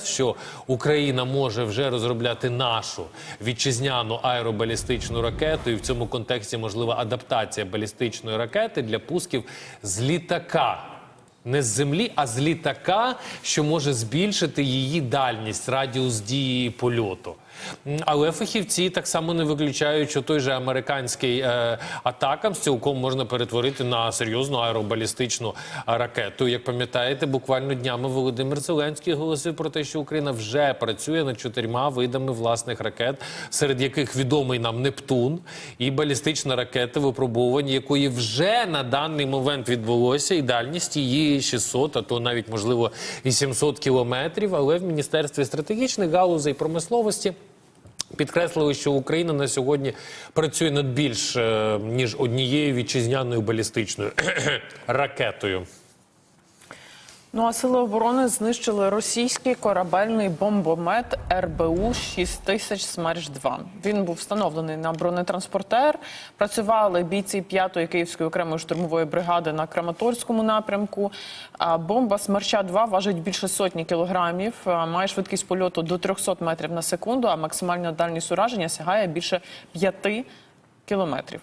що Україна може вже розробляти нашу вітчизняну аеробалістичну ракету, і в цьому контексті можлива адаптація балістичної ракети для пусків з літака. Не з землі, а з літака, що може збільшити її дальність, радіус дії польоту. Але фахівці так само не виключають, що той же американський е, атакам цілком можна перетворити на серйозну аеробалістичну ракету. Як пам'ятаєте, буквально днями Володимир Зеленський оголосив про те, що Україна вже працює над чотирма видами власних ракет, серед яких відомий нам Нептун і балістична ракета, випробування якої вже на даний момент відбулося, і дальність її 600, а то навіть можливо і 700 кілометрів. Але в міністерстві стратегічних галузей промисловості. Підкреслили, що Україна на сьогодні працює над більш е, ніж однією вітчизняною балістичною ракетою. Ну а сили оборони знищили російський корабельний бомбомет РБУ 6000 смерч 2 Він був встановлений на бронетранспортер. Працювали бійці 5-ї київської окремої штурмової бригади на Краматорському напрямку. Бомба смерча 2 важить більше сотні кілограмів, має швидкість польоту до 300 метрів на секунду, а максимальна дальність ураження сягає більше 5 кілометрів.